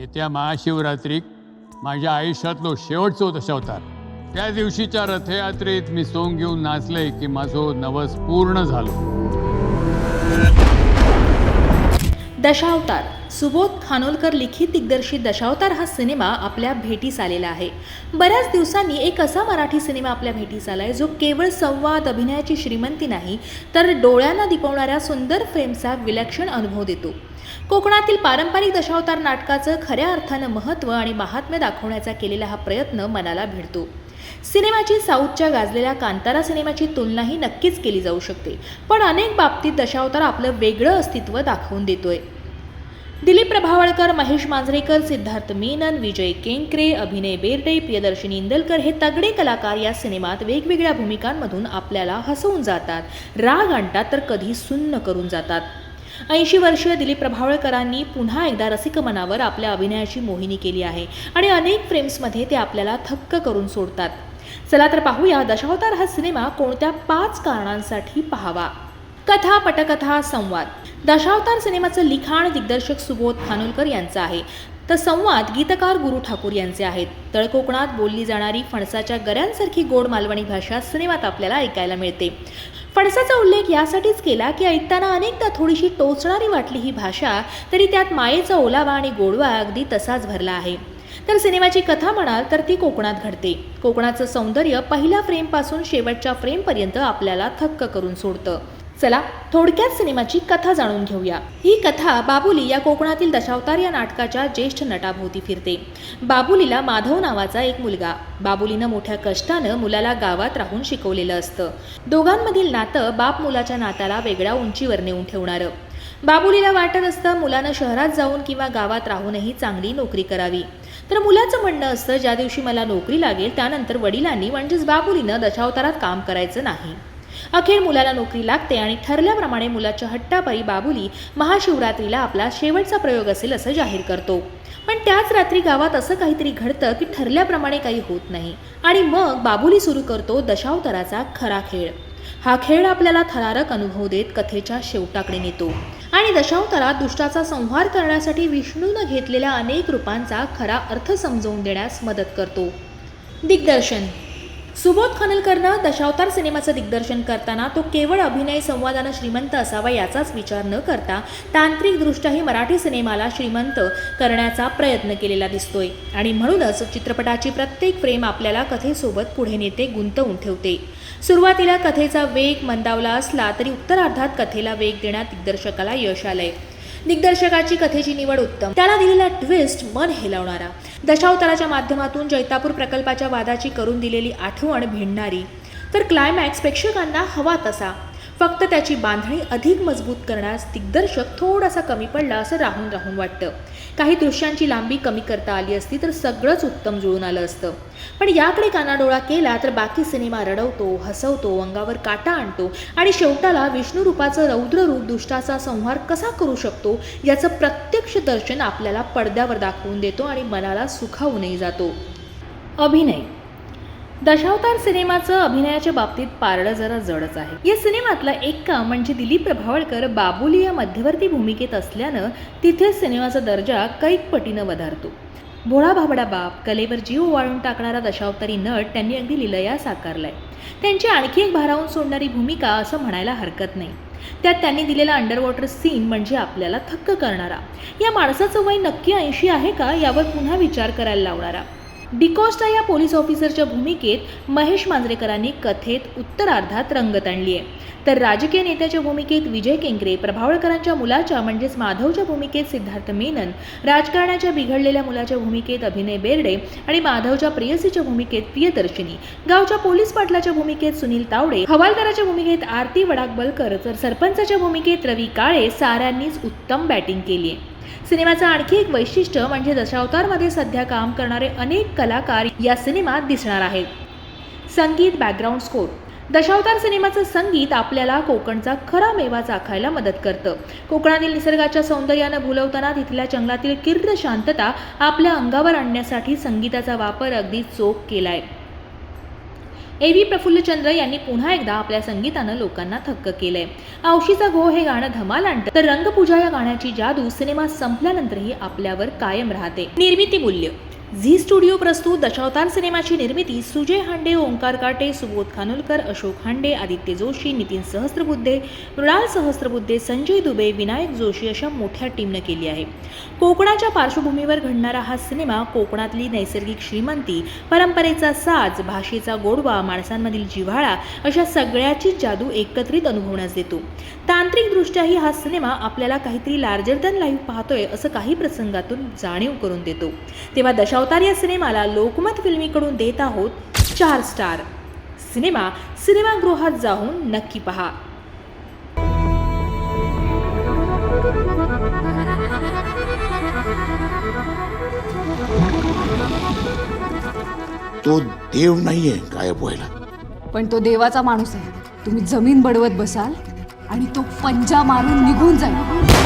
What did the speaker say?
येत्या महाशिवरात्रीक माझ्या आयुष्यातलो शेवटचो दशावतार त्या दिवशीच्या रथयात्रेत मी सोंग घेऊन नाचले की माझो नवस पूर्ण झालो. दशावतार. सुबोध खानोलकर लिखित दिग्दर्शित दशावतार हा सिनेमा आपल्या भेटीस आलेला आहे. बऱ्याच दिवसांनी एक असा मराठी सिनेमा आपल्या भेटीस आला आहे जो केवळ संवाद अभिनयाची श्रीमंती नाही तर डोळ्यांना दिपवणाऱ्या सुंदर फ्रेमचा विलक्षण अनुभव देतो. कोकणातील पारंपरिक दशावतार नाटकाचं खऱ्या अर्थानं महत्त्व आणि महात्म्य दाखवण्याचा केलेला हा प्रयत्न मनाला भिडतो. सिनेमाची साऊथच्या गाजलेल्या कांतारा सिनेमाची तुलनाही नक्कीच केली जाऊ शकते. पण अनेक बाबतीत दशावतार आपलं वेगळं अस्तित्व दाखवून देतोय. दिलीप प्रभावळकर महेश मांजरेकर सिद्धार्थ मेनन विजय केंकरे अभिनय बेर्डे प्रियदर्शनी इंदलकर हे तगडे कलाकार या सिनेमात वेगवेगळ्या भूमिकांमधून आपल्याला हसवून जातात. राग आणतात तर कधी सुन्न करून जातात. ऐंशी वर्षीय दिलीप प्रभावळकरांनी पुन्हा एकदा रसिक मनावर आपल्या अभिनयाची मोहिनी केली आहे आणि अनेक फ्रेम्समध्ये ते आपल्याला थक्क करून सोडतात. चला तर पाहूया दशावतार हा सिनेमा कोणत्या पाच कारणांसाठी पाहावा. कथा पटकथा संवाद. दशावतार सिनेमाचं लिखाण दिग्दर्शक सुबोध खानोलकर यांचं आहे. तर संवाद गीतकार गुरु ठाकूर यांचे आहेत. तळकोकणात बोलली जाणारी फणसाच्या गऱ्यांसारखी गोड मालवणी भाषा सिनेमात आपल्याला ऐकायला मिळते. फणसाचा उल्लेख यासाठीच केला की ऐकताना अनेकदा थोडीशी टोचणारी वाटली ही भाषा तरी त्यात मायेचा ओलावा आणि गोडवा अगदी तसाच भरला आहे. तर सिनेमाची कथा म्हणाल तर ती कोकणात घडते. कोकणाचं सौंदर्य पहिल्या फ्रेमपासून शेवटच्या फ्रेमपर्यंत आपल्याला थक्क करून सोडतं. चला थोडक्यात सिनेमाची कथा जाणून घेऊया. ही कथा बाबुली या कोकणातील दशावतार या नाटकाच्या ज्येष्ठ नटाभोवती फिरते. बाबुलीला माधव नावाचा एक मुलगा. बाबुलीनं मोठ्या कष्टानं मुलाला गावात राहून शिकवलेलं असतं. दोघांमधील नातं बाप मुलाच्या नात्याला वेगळ्या उंचीवर नेऊन ठेवणारं. बाबुलीला वाटत असतं मुलानं शहरात जाऊन किंवा गावात राहूनही चांगली नोकरी करावी. तर मुलाचं म्हणणं असतं ज्या दिवशी मला नोकरी लागेल त्यानंतर वडिलांनी म्हणजेच बाबुलीनं दशावतारात काम करायचं नाही. अखेर मुलाला नोकरी लागते आणि ठरल्याप्रमाणे मुलाच्या हट्टापायी बाबुली महाशिवरात्रीला आपला शेवटचा प्रयोग असेल असं जाहीर करतो. पण त्याच रात्री गावात असं काहीतरी घडतं की ठरल्याप्रमाणे काही होत नाही. आणि मग बाबुली सुरू करतो दशावताराचा खरा खेळ. हा खेळ आपल्याला थरारक अनुभव देत कथेच्या शेवटाकडे नेतो. आणि दशावतारात दुष्टाचा संहार करण्यासाठी विष्णूनं घेतलेल्या अनेक रूपांचा खरा अर्थ समजवून देण्यास मदत करतो. दिग्दर्शन सुबोध खानलकरनं दशावतार सिनेमाचं दिग्दर्शन करताना तो केवळ अभिनय संवादानं श्रीमंत असावा याचाच विचार न करता तांत्रिकदृष्ट्याही मराठी सिनेमाला श्रीमंत करण्याचा प्रयत्न केलेला दिसतोय. आणि म्हणूनच चित्रपटाची प्रत्येक फ्रेम आपल्याला कथेसोबत पुढे नेते गुंतवून ठेवते. सुरुवातीला कथेचा वेग मंदावला असला तरी उत्तरार्धात कथेला वेग देण्यात दिग्दर्शकाला यश आलंय. दिग्दर्शकाची कथेची निवड उत्तम. त्याला दिलेला ट्विस्ट मन हेलवणारा. दशावताराच्या माध्यमातून जैतापूर प्रकल्पाच्या वादाची करून दिलेली आठवण भिडणारी. तर क्लायमॅक्स प्रेक्षकांना हवा तसा. फक्त त्याची बांधणी अधिक मजबूत करण्यास दिग्दर्शक थोडासा कमी पडला असं राहून राहून वाटतं. काही दृश्यांची लांबी कमी करता आली असती तर सगळंच उत्तम जुळून आलं असतं. पण याकडे कानाडोळा केला तर बाकी सिनेमा रडवतो हसवतो अंगावर काटा आणतो आणि शेवटाला विष्णू रूपाचं रौद्ररूप दुष्टाचा संहार कसा करू शकतो याचं प्रत्यक्ष दर्शन आपल्याला पडद्यावर दाखवून देतो आणि मनाला सुखावूनही जातो. अभिनय. दशावतार सिनेमाचं अभिनयाच्या बाबतीत पारडं जरा जडच आहे. या सिनेमातलं एक काम म्हणजे दिलीप प्रभावळकर बाबुली या मध्यवर्ती भूमिकेत असल्यानं तिथे सिनेमाचा दर्जा कैक पटीनं वधारतो. भोळा भाबडा बाप कलेवर जीव वाळून टाकणारा दशावतारी नट त्यांनी अगदी लिलया साकारलाय. त्यांची आणखी एक भारावून सोडणारी भूमिका असं म्हणायला हरकत नाही. त्यात त्यांनी दिलेला अंडरवॉटर सीन म्हणजे आपल्याला थक्क करणारा. या माणसाचं वय नक्की ऐंशी आहे का? यावर पुन्हा विचार करायला लावणारा. डिकॉस्टा या पोलीस ऑफिसरच्या भूमिकेत महेश मांजरेकरांनी कथेत उत्तरार्धात रंगत आणली आहे. तर राजकीय नेत्याच्या भूमिकेत विजय केंकरे प्रभावळकरांच्या मुलाच्या म्हणजेच माधवच्या भूमिकेत सिद्धार्थ मेनन राजकारणाच्या बिघडलेल्या मुलाच्या भूमिकेत अभिनय बेर्डे आणि माधवच्या प्रेयसीच्या भूमिकेत प्रियदर्शिनी गावच्या पोलीस पाटलाच्या भूमिकेत सुनील तावडे हवालदाराच्या भूमिकेत आरती वडाकबलकर तर सरपंचाच्या भूमिकेत रवी काळे साऱ्यांनीच उत्तम बॅटिंग केली आहे. सिनेमाचं आणखी एक वैशिष्ट्य म्हणजे दशावतारमध्ये सध्या काम करणारे अनेक कलाकार या सिनेमात दिसणार आहेत. संगीत बॅकग्राऊंड स्कोर दशावतार सिनेमाचं संगीत आपल्याला कोकणचा खरा मेवा चाखायला मदत करतं. कोकणातील निसर्गाच्या सौंदर्यानं भुलवताना तिथल्या जंगलातील किर्र शांतता आपल्या अंगावर आणण्यासाठी संगीताचा वापर अगदी चोख केलाय. ए व्ही प्रफुल्लचंद्र यांनी पुन्हा एकदा आपल्या संगीतानं लोकांना थक्क केलंय. औशीचा घो हे गाणं धमाल आणतं तर रंगपूजा या गाण्याची जादू सिनेमा संपल्यानंतरही आपल्यावर कायम राहते. निर्मिती मूल्य झी स्टुडिओ प्रस्तुत दशावतार सिनेमाची निर्मिती सुजय हांडे ओंकार काटे सुबोध खानोलकर अशोक हांडे आदित्य जोशी नितीन सहस्त्रबुद्धे मृणाल सहस्त्रबुद्धे संजय दुबे विनायक जोशी अशा मोठ्या टीमनं केली आहे. कोकणाच्या पार्श्वभूमीवर घडणारा हा सिनेमा कोकणातली नैसर्गिक श्रीमंती परंपरेचा साज भाषेचा गोडवा माणसांमधील जिव्हाळा अशा सगळ्याची जादू एकत्रित अनुभवण्यास देतो. तांत्रिकदृष्ट्याही हा सिनेमा आपल्याला काहीतरी लार्जर दॅन लाईव्ह पाहतोय असं काही प्रसंगातून जाणीव करून देतो. तेव्हा दशा दशावतार या सिनेमाला लोकमत फिल्मीकडून देत आहोत चार स्टार. सिनेमा सिनेमागृहात जाऊन नक्की पहा. तो देव नाहीये गायब व्हायला. पण तो देवाचा माणूस आहे. तुम्ही जमीन बडवत बसाल आणि तो पंजा मारून निघून जाईल.